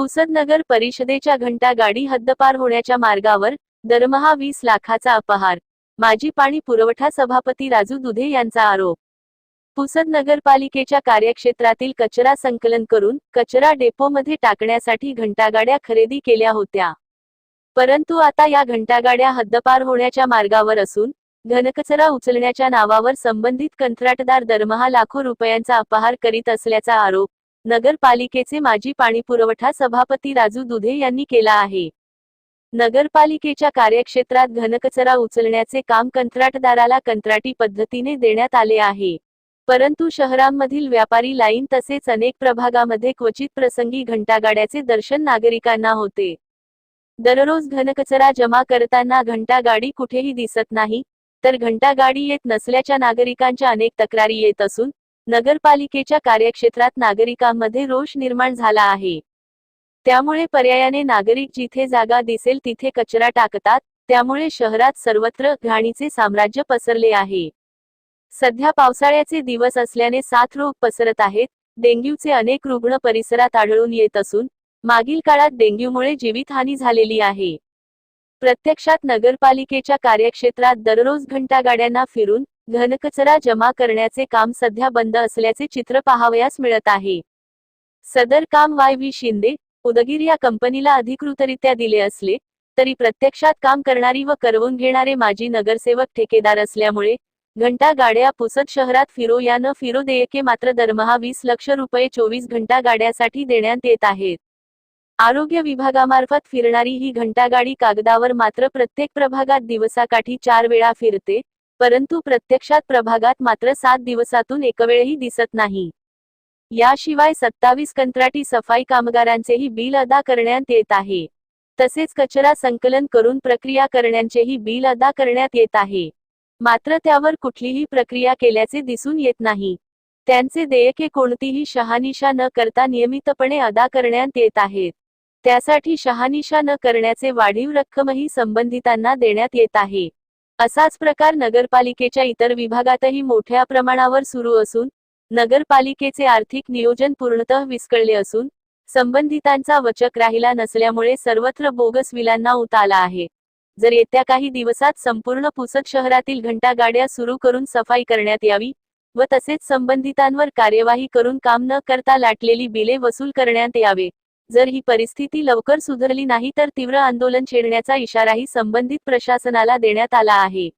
पुसद नगर परिषदेच्या घंटा गाडी हद्दपार होण्याच्या मार्गावर दरमहा वीस लाखाचा अपहार. माजी पाणी पुरवठा सभापती राजू दुधे यांचा आरोप. पुसद नगरपालिकेच्या कार्यक्षेत्रातील कचरा संकलन करून कचरा डेपोमध्ये टाकण्यासाठी घंटागाड्या खरेदी केल्या होत्या. परंतु आता या घंटागाड्या हद्दपार होण्याच्या मार्गावर असून घनकचरा उचलण्याच्या नावावर संबंधित कंत्राटदार दरमहा लाखो रुपयांचा अपहार करीत असल्याचा आरोप. नगरपालिकेचे माजी पाणीपुरवठा सभापती राजू दुधे यांनी केला आहे. नगरपालिकेच्या कार्यक्षेत्रात घनकचरा उचलण्याचे काम कंत्राटदाराला कंत्राटी पद्धतीने देण्यात आले आहे. परंतु शहरांमधील व्यापारी लाईन तसेच अनेक प्रभागामध्ये क्वचित प्रसंगी घंटागाड्याचे दर्शन नागरिकांना होते. दररोज घनकचरा जमा करताना घंटागाडी कुठेही दिसत नाही तर घंटागाडी येत नसल्याच्या नागरिकांच्या अनेक तक्रारी येत असून नगरपालिकेच्या कार्यक्षेत्रात नागरिकांमध्ये रोष निर्माण झाला आहे. त्यामुळे पर्यायाने नागरिक जिथे जागा दिसेल तिथे कचरा टाकतात त्यामुळे शहरात सर्वत्र घाणीचे साम्राज्य पसरले आहे. सध्या पावसाळ्याचे दिवस असल्याने साथ रोग पसरत आहेत डेंग्यूचे अनेक रुग्ण परिसरात आढळून येत असून मागील काळात डेंग्यूमुळे जीवितहानी झालेली आहे. प्रत्यक्षात नगरपालिकेच्या कार्यक्षेत्रात दररोज घंटागाड्यांना फिरून घनकचरा जमा करण्याचे काम सध्या बंद असल्याचे चित्र पाहावयास मिळत आहे. सदर काम वाय व्ही शिंदे उदगीर या कंपनीला अधिकृतरित्या दिले असले तरी प्रत्यक्षात काम करणारी व करवून घेणारे माजी नगरसेवक ठेकेदार असल्यामुळे घंटा गाड्या पुसत शहरात फिरो या न फिरो देयके मात्र दरमहा वीस लक्ष रुपये चोवीस घंटा गाड्यासाठी देण्यात येत आहेत. आरोग्य विभागामार्फत फिरणारी ही घंटागाडी कागदावर मात्र प्रत्येक प्रभागात दिवसाकाठी चार वेळा फिरते परंतु प्रत्यक्षात प्रभागात मात्र सात दिवसातून एकवेळही दिसत नाही. याशिवाय सत्तावीस कंत्राटी सफाई कामगारांचेही बिल अदा करण्यात येत आहे. तसेच कचरा संकलन करून प्रक्रिया करण्याचेही बिल अदा करण्यात येत आहे. मात्र त्यावर कुठलीही प्रक्रिया केल्याचे दिसून येत नाही. त्यांचे देयके कोणतीही शहानिशा न करता नियमितपणे अदा करण्यात येत आहेत. त्यासाठी शहानिशा न करण्याचे वाढीव रक्कमही संबंधितांना देण्यात येत आहे. असाच प्रकार नगरपालिकेच्या इतर विभागातही मोठ्या प्रमाणावर सुरू असून नगरपालिकेचे आर्थिक नियोजन पूर्णतः विस्कळले असून संबंधितांचा वचक राहिला नसल्यामुळे सर्वत्र बोगस विलांना उत आला आहे. जर येत्या काही दिवसात संपूर्ण पुसद शहरातील घंटा गाड्या सुरू करून सफाई करण्यात यावी व तसेच संबंधितांवर कार्यवाही करून काम न करता लाटलेली बिले वसूल करण्यात यावे. जर ही परिस्थिती लवकर सुधारली नाही तर तीव्र आंदोलन छेडण्याचा इशाराही संबंधित प्रशासनाला देण्यात आला आहे.